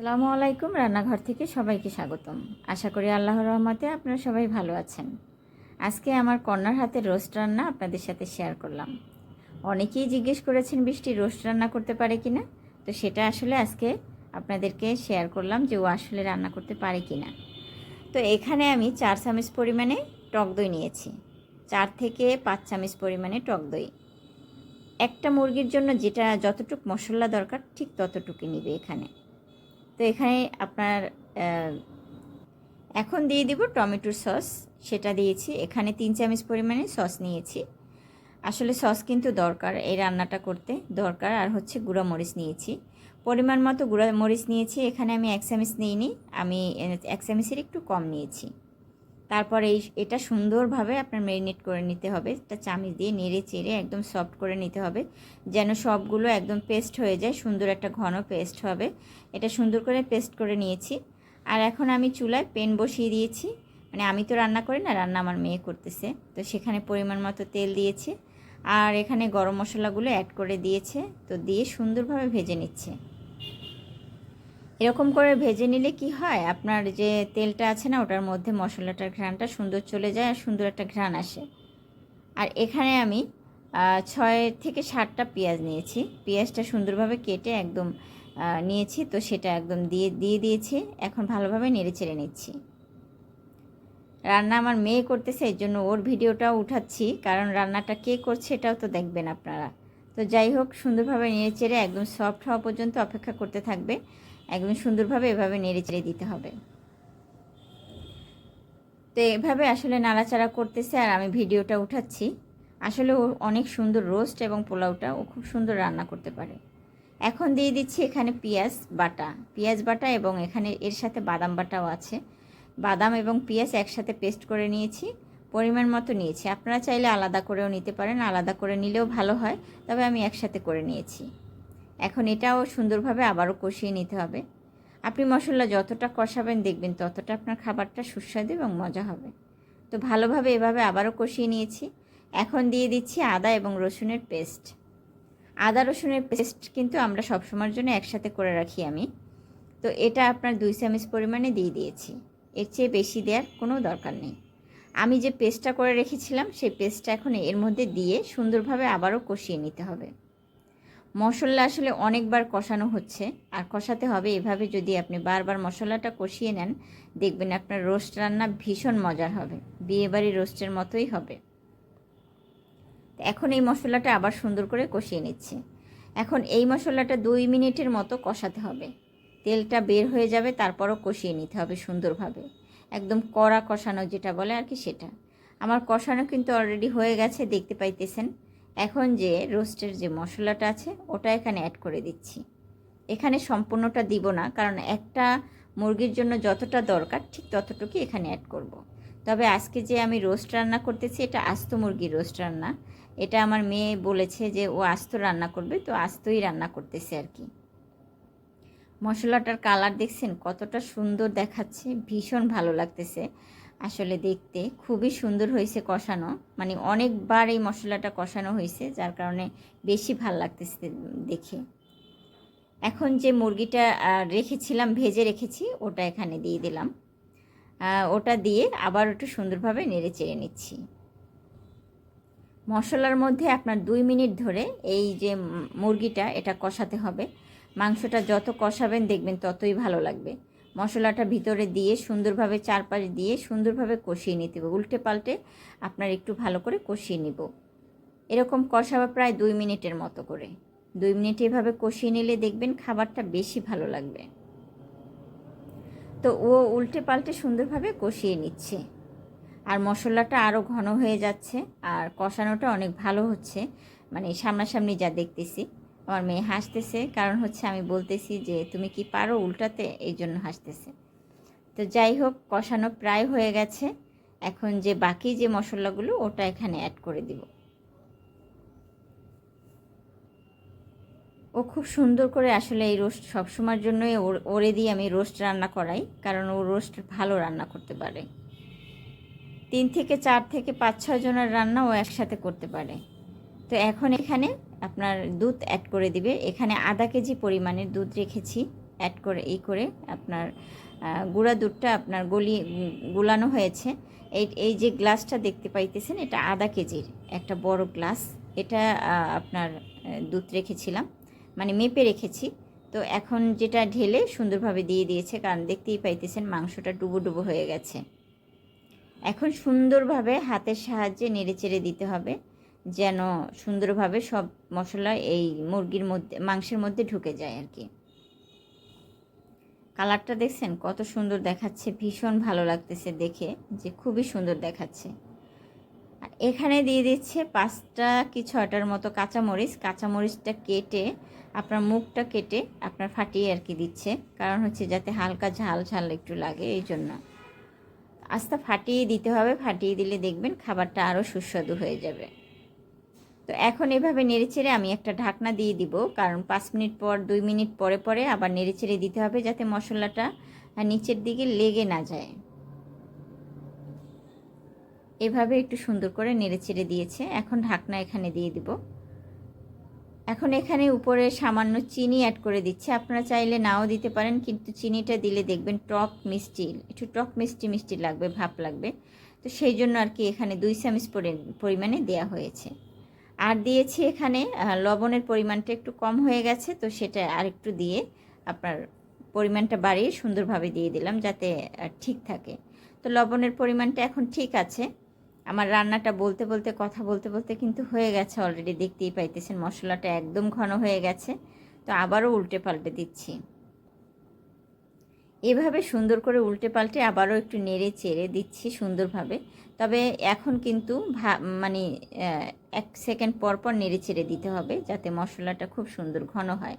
আসসালামু আলাইকুম রান্নাঘর থেকে সবাইকে স্বাগতম। আশা করি আল্লাহর রহমতে আপনারা সবাই ভালো আছেন। আজকে আমার কন্যার হাতে রোস্ট রান্না আপনাদের সাথে শেয়ার করলাম। অনেকেই জিজ্ঞেস করেছেন, বৃষ্টি রোস্ট রান্না করতে পারে কি না তো সেটা আসলে আজকে আপনাদেরকে শেয়ার করলাম যে ও আসলে রান্না করতে পারে কি না তো এখানে আমি চার চামচ পরিমাণে টক দই নিয়েছি। চার থেকে পাঁচ চামচ পরিমাণে টক দই। একটা মুরগির জন্য যেটা যতটুকু মশলা দরকার ঠিক ততটুকু নিবে এখানে। তো এখানে আপনার এখন দিয়ে দিব টমেটোর সস, সেটা দিয়েছি। এখানে তিন চামচ পরিমাণে সস নিয়েছি। আসলে সস কিন্তু দরকার এই রান্নাটা করতে, দরকার। আর হচ্ছে গুঁড়া মরিচ নিয়েছি। পরিমাণ মতো গুঁড়া মরিচ নিয়েছি। এখানে আমি এক চামচ নিইনি, আমি এক চামচের একটু কম নিয়েছি। তারপর এই এটা সুন্দরভাবে আপনার ম্যারিনেট করে নিতে হবে। একটা চামিচ দিয়ে নেড়ে চেড়ে একদম সফট করে নিতে হবে। যেন সবগুলো একদম পেস্ট হয়ে যায়, সুন্দর একটা ঘন পেস্ট হবে। এটা সুন্দর করে পেস্ট করে নিয়েছি। আর এখন আমি চুলায় পেন বসিয়ে দিয়েছি। মানে আমি তো রান্না করি না, রান্না আমার মেয়ে করতেছে। তো সেখানে পরিমাণ মতো তেল দিয়েছে। আর এখানে গরম মশলাগুলো অ্যাড করে দিয়েছে। তো দিয়ে সুন্দরভাবে ভেজে নিচ্ছে। এরকম করে ভেজে নিলে কি হয়? আপনার যে তেলটা আছে না, ওটার মধ্যে মশলাটার ঘ্রাণটা সুন্দর চলে যায় আর সুন্দর একটা ঘ্রাণ আসে। আর এখানে আমি ছয় থেকে সাতটা পেঁয়াজ নিয়েছি। পেঁয়াজটা সুন্দরভাবে কেটে একদম নিয়েছি। তো সেটা একদম দিয়ে দিয়ে দিয়েছি। এখন ভালোভাবে নেড়ে চেড়ে নিচ্ছি। রান্না আমার মেয়ে করতেছে, এর জন্য ওর ভিডিওটাও উঠাচ্ছি। কারণ রান্নাটা কে করছে এটাও তো দেখবেন আপনারা। তো যাই হোক, সুন্দরভাবে নেড়ে চেড়ে একদম সফট হওয়া পর্যন্ত অপেক্ষা করতে থাকবে। একদম সুন্দরভাবে এভাবে নেড়ে চেড়ে দিতে হবে। তো এভাবে আসলে নাড়াচাড়া করতেছে আর আমি ভিডিওটা উঠাচ্ছি। আসলে ও অনেক সুন্দর রোস্ট এবং পোলাওটা ও খুব সুন্দর রান্না করতে পারে। এখন দিয়ে দিচ্ছি এখানে পেঁয়াজ বাটা। পেঁয়াজ বাটা এবং এখানে এর সাথে বাদাম বাটাও আছে। বাদাম এবং পেঁয়াজ একসাথে পেস্ট করে নিয়েছি। পরিমাণ মতো নিয়েছি। আপনারা চাইলে আলাদা করেও নিতে পারেন, আলাদা করে নিলেও ভালো হয়, তবে আমি একসাথে করে নিয়েছি। এখন এটাও সুন্দরভাবে আবারও কষিয়ে নিতে হবে। আপনি মশলা যতটা কষাবেন দেখবেন ততটা আপনার খাবারটা সুস্বাদু এবং মজা হবে। তো ভালোভাবে এভাবে আবারও কষিয়ে নিয়েছি। এখন দিয়ে দিচ্ছি আদা এবং রসুনের পেস্ট। আদা রসুনের পেস্ট কিন্তু আমরা সবসময়ের জন্য একসাথে করে রাখি আমি। তো এটা আপনার দুই চামচ পরিমাণে দিয়ে দিয়েছি। এর চেয়ে বেশি দেওয়ার কোনো দরকার নেই। আমি যে পেস্টটা করে রেখেছিলাম, সেই পেস্টটা এখন এর মধ্যে দিয়ে সুন্দরভাবে আবারও কষিয়ে নিতে হবে। মশলা আসলে অনেকবার কষানো হচ্ছে, আর কষাতে হবে এভাবে যদি আপনি বারবার মশলাটা কষিয়ে নেন, দেখবেন আপনার রোস্ট রান্না ভীষণ মজার হবে বিয়েবাড়ি রোস্টের মতোই হবে। এখন এই মশলাটা আবার সুন্দর করে কষিয়ে নিচ্ছে। এখন এই মশলাটা দুই মিনিটের মতো কষাতে হবে। তেলটা বের হয়ে যাবে, তারপরও কষিয়ে নিতে হবে সুন্দরভাবে। একদম কড়া কষানো যেটা বলে আর কি সেটা। আমার কষানো কিন্তু অলরেডি হয়ে গেছে, দেখতে পাইতেছেন। এখন যে রোস্টের যে মশলাটা আছে, ওটা এখানে অ্যাড করে দিচ্ছি। এখানে সম্পূর্ণটা দিব না, কারণ একটা মুরগির জন্য যতটা দরকার, ঠিক ততটুকুই এখানে অ্যাড করব। তবে আজকে যে আমি রোস্ট রান্না করতেছি, এটা আস্ত মুরগির রোস্ট রান্না। এটা আমার মেয়ে বলেছে যে, ও আস্ত রান্না করবে তো আস্তই রান্না করতেছে আর কি। মশলাটার কালার দেখছেন, কতটা সুন্দর দেখাচ্ছে, ভীষণ ভালো লাগতেছে। আসলে দেখতে খুবই সুন্দর হয়েছে কষানো মানে অনেকবার এই মশলাটা কষানো হয়েছে, যার কারণে বেশি ভালো লাগতেছে দেখে। এখন যে মুরগিটা রেখেছিলাম, ভেজে রেখেছি, ওটা এখানে দিয়ে দিলাম। ওটা দিয়ে আবার একটু সুন্দরভাবে নেড়ে চেড়ে নিচ্ছি। মশলার মধ্যে আপনার দুই মিনিট ধরে এই যে মুরগিটা, এটা কষাতে হবে। মাংসটা যত কষাবেন দেখবেন ততই ভালো লাগবে। মশলাটা ভিতরে দিয়ে সুন্দরভাবে চারপাশ দিয়ে সুন্দরভাবে কষিয়ে নিতে হবে। উল্টে পাল্টে আপনার একটু ভালো করে কষিয়ে নিব। এরকম কষাবা প্রায় দুই মিনিটের মতো করে। দুই মিনিট এভাবে কষিয়ে নিলে দেখবেন খাবারটা বেশি ভালো লাগবে। তো ও উল্টে পাল্টে সুন্দরভাবে কষিয়ে নিচ্ছে। আর মশলাটা আরও ঘন হয়ে যাচ্ছে। আর কষানোটা অনেক ভালো হচ্ছে। মানে সামনাসামনি যা দেখতেছি। আমার মেয়ে হাসতেছে। কারণ হচ্ছে আমি বলতেছি যে, তুমি কি পারো উল্টাতে? এই জন্য হাসতেছে। তো যাই হোক, কষানো প্রায় হয়ে গেছে। এখন যে বাকি যে মশলাগুলো, ওটা এখানে অ্যাড করে দিব। ও খুব সুন্দর করে আসলে এই রোস্ট সবসময়ের জন্যই ওর- দিয়ে আমি রোস্ট রান্না করাই। কারণ ও রোস্ট ভালো রান্না করতে পারে। তিন থেকে চার থেকে পাঁচ ছয় জনের রান্না ও একসাথে করতে পারে। তো এখন এখানে আপনার দুধ অ্যাড করে দিবে। এখানে আধা কেজি পরিমাণের দুধ রেখেছি অ্যাড করে এই করে আপনার গুঁড়া দুধটা আপনার গলি গুলানো হয়েছে। এই এই যে গ্লাসটা দেখতে পাইতেছেন, এটা আধা কেজির একটা বড় গ্লাস। এটা আপনার দুধ রেখেছিলাম মানে মেপে রেখেছি। তো এখন যেটা ঢেলে সুন্দরভাবে দিয়ে দিয়েছে, কারণ দেখতেই পাইতেছেন মাংসটা ডুবো ডুবো হয়ে গেছে। এখন সুন্দরভাবে হাতের সাহায্যে নেড়ে চেড়ে দিতে হবে। যেন সুন্দরভাবে সব মশলা এই মুরগির মধ্যে, মাংসের মধ্যে ঢুকে যায় আর কি। কালারটা দেখছেন? কত সুন্দর দেখাচ্ছে। ভীষণ ভালো লাগতেছে দেখে যে খুবই সুন্দর দেখাচ্ছে। আর এখানে দিয়ে দিচ্ছে পাঁচটা কি ছয়টার মতো কাঁচামরিচ। কাঁচামরিচটা কেটে, আপনার মুখটা কেটে আপনার ফাটিয়ে আর কি দিচ্ছে। কারণ হচ্ছে যাতে হালকা ঝাল ঝাল একটু লাগে এই জন্য। আস্তে ফাটিয়ে দিতে হবে। ফাটিয়ে দিলে দেখবেন খাবারটা আরও সুস্বাদু হয়ে যাবে। তো এখন এভাবে নেড়েচেড়ে আমি একটা ঢাকনা দিয়ে দিব। কারণ পাঁচ মিনিট পর, দুই মিনিট পরে পরে আবার নেড়েচেড়ে দিতে হবে যাতে মশলাটা নিচের দিকে লেগে না যায়। এভাবে একটু সুন্দর করে নেড়েচেড়ে দিয়েছে। এখন ঢাকনা এখানে দিয়ে দিব। এখন এখানে উপরে সামান্য চিনি অ্যাড করে দিচ্ছে। আপনারা চাইলে নাও দিতে পারেন, কিন্তু চিনিটা দিলে দেখবেন টক মিষ্টি, একটু টক মিষ্টি মিষ্টি লাগবে ভাপ লাগবে। তো সেই জন্য আর কি এখানে দুই চামচ পরি- পরিমাণে দেয়া হয়েছে। আর দিয়েছি এখানে লবণের পরিমাণটা একটু কম হয়ে গেছে, তো সেটা আর একটু দিয়ে আপনার পরিমাণটা বাড়িয়ে সুন্দরভাবে দিয়ে দিলাম যাতে ঠিক থাকে। তো লবণের পরিমাণটা এখন ঠিক আছে। আমার রান্নাটা বলতে বলতে, কথা বলতে বলতে কিন্তু হয়ে গেছে অলরেডি দেখতেই পাইতেছেন মশলাটা একদম ঘন হয়ে গেছে। তো আবারও উল্টে পাল্টে দিচ্ছি। এভাবে সুন্দর করে উল্টে পাল্টে আবারও একটু নেড়ে চেড়ে দিচ্ছি সুন্দরভাবে। তবে এখন কিন্তু মানে এক সেকেন্ড পর পর নেড়ে চেড়ে দিতে হবে যাতে মশলাটা খুব সুন্দর ঘন হয়।